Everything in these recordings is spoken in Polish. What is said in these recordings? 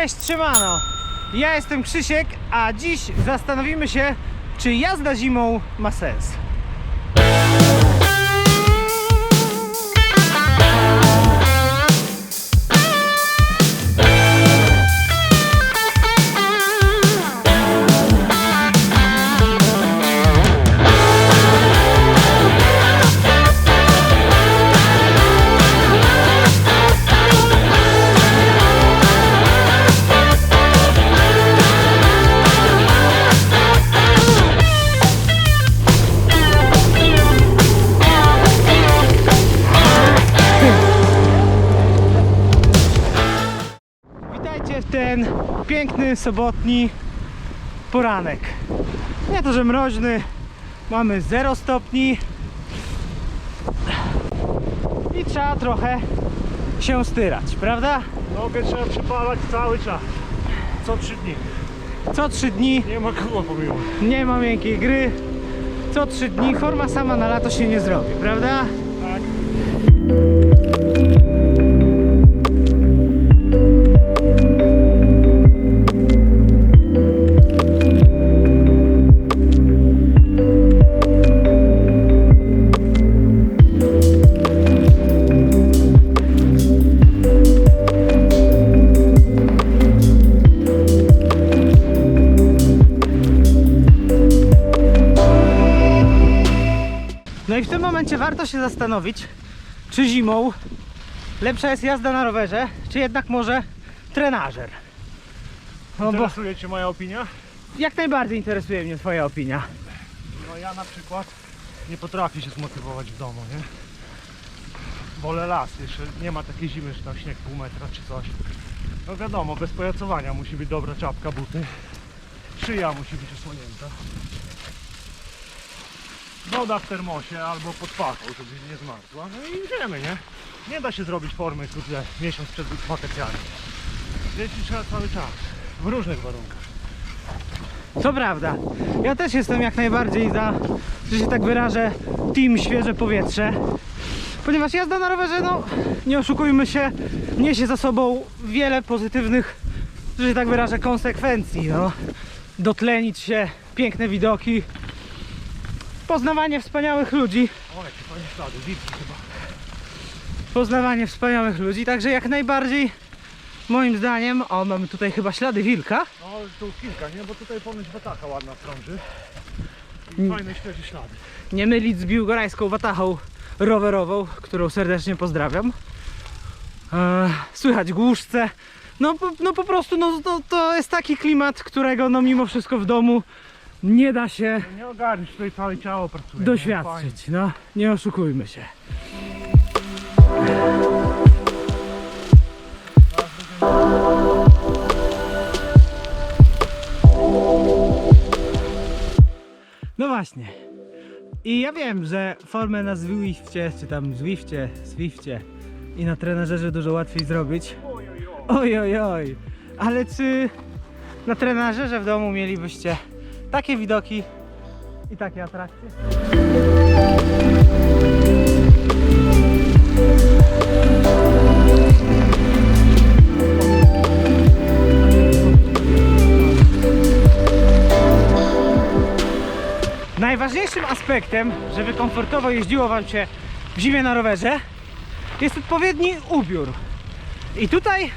Cześć, siemano! Ja jestem Krzysiek, a dziś zastanowimy się, czy jazda zimą ma sens. Ten piękny sobotni poranek. Nie to, że mroźny, mamy 0 stopni i trzeba trochę się styrać, prawda? Nogę trzeba przypalać cały czas. Co trzy dni. Co 3 dni Nie ma kogo pomimo. nie ma miękkiej gry, co 3 dni forma sama na lato się nie zrobi, prawda? Momencie warto się zastanowić, czy zimą lepsza jest jazda na rowerze, czy jednak może trenażer. No bo Interesuje Cię moja opinia? jak najbardziej interesuje mnie Twoja opinia. No ja na przykład nie potrafię się zmotywować w domu, nie? Wolę las, jeszcze nie ma takiej zimy, że tam śnieg pół metra czy coś. No wiadomo, bez pojacowania musi być dobra czapka, buty. Szyja musi być osłonięta. Woda w termosie albo pod pachą, żeby nie zmarzła. No i idziemy, nie? Nie da się zrobić formy, kurde, miesiąc przed wakacjami. Dzieci trzeba cały czas, w różnych warunkach. To prawda. Ja też jestem jak najbardziej za, że się tak wyrażę, team świeże powietrze. Ponieważ jazda na rowerze, no nie oszukujmy się, niesie za sobą wiele pozytywnych, że się tak wyrażę, konsekwencji. No. Dotlenić się, piękne widoki, poznawanie wspaniałych ludzi, O, jakie fajne ślady, wilki chyba. poznawanie wspaniałych ludzi, także jak najbardziej moim zdaniem, o mamy tutaj chyba ślady wilka, No, tu kilka, nie? Bo tutaj ponoć wataka ładna krąży. I Mm. fajne, świeże ślady. nie mylić z biłgorajską watachą rowerową, którą serdecznie pozdrawiam. E, słychać głuszce. No, po- no po prostu no, to, to jest taki klimat, którego no mimo wszystko w domu nie da się nie tutaj całe ciało pracuje. nie? Fajnie. doświadczyć. No, nie oszukujmy się. No właśnie. I ja wiem, że formę na Zwifcie, czy tam Zwifcie, Zwifcie i na trenażerze dużo łatwiej zrobić. Oj, oj, oj. Ale czy na trenażerze w domu mielibyście takie widoki i takie atrakcje? Najważniejszym aspektem, żeby komfortowo jeździło Wam się w zimie na rowerze, jest odpowiedni ubiór. I tutaj,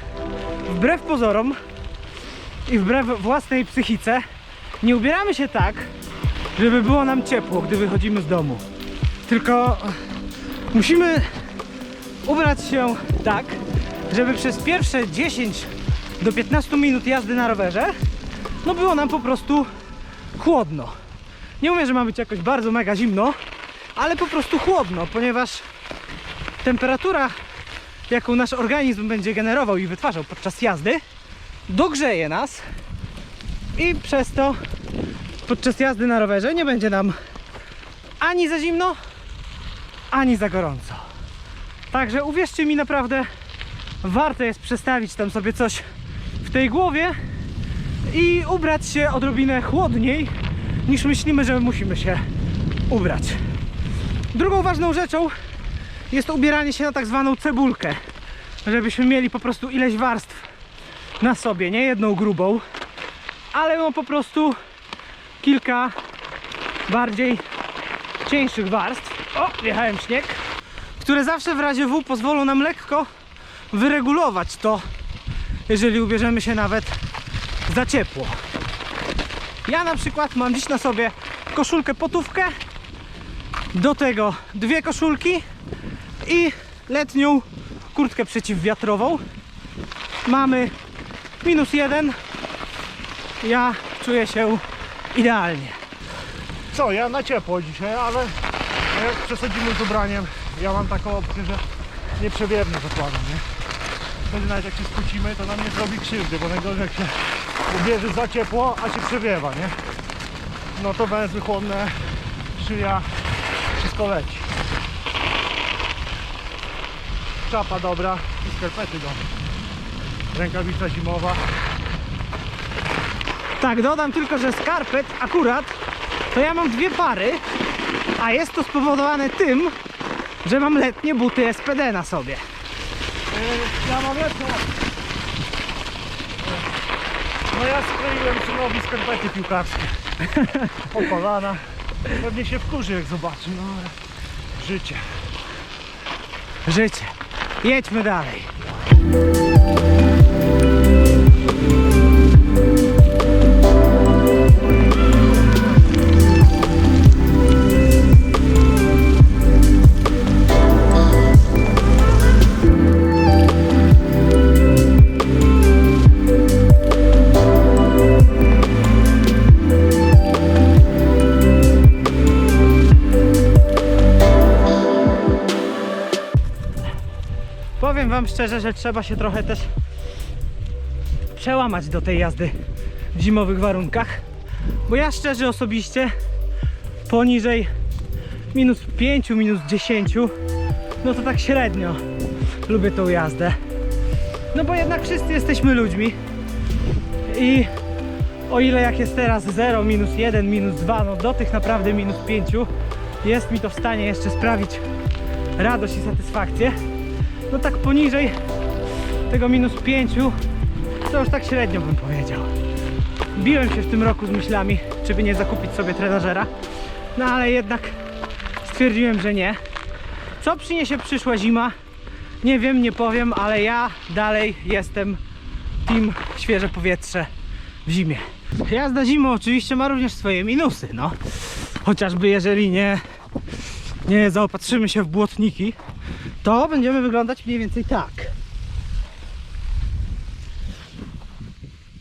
wbrew pozorom i wbrew własnej psychice, nie ubieramy się tak, żeby było nam ciepło, gdy wychodzimy z domu. Tylko musimy ubrać się tak, żeby przez pierwsze 10 do 15 minut jazdy na rowerze, no było nam po prostu chłodno. Nie mówię, że ma być jakoś bardzo mega zimno, ale po prostu chłodno, ponieważ temperatura, jaką nasz organizm będzie generował i wytwarzał podczas jazdy, dogrzeje nas i przez to podczas jazdy na rowerze nie będzie nam ani za zimno, ani za gorąco. Także uwierzcie mi naprawdę, warto jest przestawić tam sobie coś w tej głowie i ubrać się odrobinę chłodniej niż myślimy, że musimy się ubrać. Drugą ważną rzeczą jest ubieranie się na tak zwaną cebulkę, żebyśmy mieli po prostu ileś warstw na sobie, nie jedną grubą, ale no po prostu kilka bardziej cieńszych warstw. O, wjechałem śnieg, które zawsze w razie W pozwolą nam lekko wyregulować to, jeżeli ubierzemy się nawet za ciepło. Ja na przykład mam dziś na sobie koszulkę potówkę, do tego dwie koszulki i letnią kurtkę przeciwwiatrową. Mamy minus jeden. Ja czuję się idealnie. Co, ja na ciepło dzisiaj, ale jak przesadzimy z ubraniem, ja mam taką opcję, że nieprzewierne zakładam, nie? Wtedy nawet jak się spocimy, to nam nie zrobi krzywdy, bo najgorzej jak się ubierze za ciepło, a się przewiewa, nie? No to węzły chłodne, szyja, wszystko leci. Czapa dobra i skarpety dobre. Rękawica zimowa. Tak, dodam tylko, że skarpet akurat to ja mam dwie pary, a jest to spowodowane tym, że mam letnie buty SPD na sobie. Ja mam opcję. No ja skleiłem synowi skarpety piłkarskie. Po kolana. Pewnie się wkurzy jak zobaczy, no ale życie. Życie. Jedźmy dalej. Powiem Wam szczerze, że trzeba się trochę też przełamać do tej jazdy w zimowych warunkach. Bo ja szczerze osobiście poniżej minus 5, minus 10, no to tak średnio lubię tą jazdę. No bo jednak wszyscy jesteśmy ludźmi i o ile jak jest teraz 0, minus 1, minus 2, no do tych naprawdę minus 5 jest mi to w stanie jeszcze sprawić radość i satysfakcję no tak poniżej tego minus 5 to już tak średnio bym powiedział. Biłem się w tym roku z myślami, czy by nie zakupić sobie trenażera, no ale jednak stwierdziłem, że nie. Co przyniesie przyszła zima? Nie wiem, nie powiem, ale ja dalej jestem team świeże powietrze w zimie. Jazda zimą oczywiście ma również swoje minusy, no. Chociażby jeżeli nie, nie zaopatrzymy się w błotniki, to będziemy wyglądać mniej więcej tak.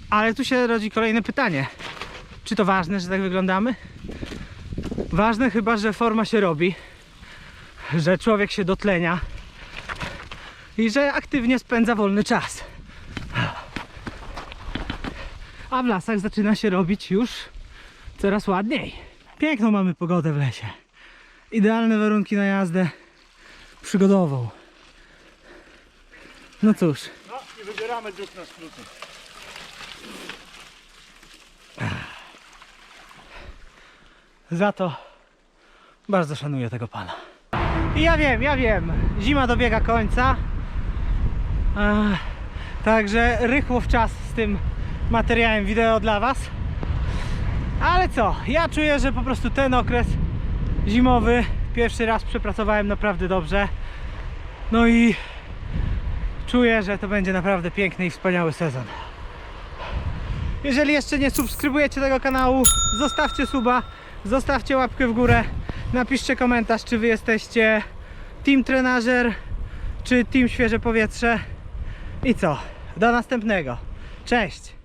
Ale tu się rodzi kolejne pytanie. Czy to ważne, że tak wyglądamy? Ważne chyba, że forma się robi, że człowiek się dotlenia i że aktywnie spędza wolny czas. A w lasach zaczyna się robić już coraz ładniej. Piękną mamy pogodę w lesie. Idealne warunki na jazdę przygodową. No cóż, No i wybieramy dróg na skróty. za to bardzo szanuję tego pana. I ja wiem, ja wiem, zima dobiega końca. Także rychło w czas z tym materiałem wideo dla Was. Ale co, ja czuję, że po prostu ten okres zimowy pierwszy raz przepracowałem naprawdę dobrze. No i czuję, że to będzie naprawdę piękny i wspaniały sezon. Jeżeli jeszcze nie subskrybujecie tego kanału, zostawcie suba, zostawcie łapkę w górę, napiszcie komentarz, czy wy jesteście Team Trenażer, czy Team Świeże Powietrze. I co? Do następnego. Cześć!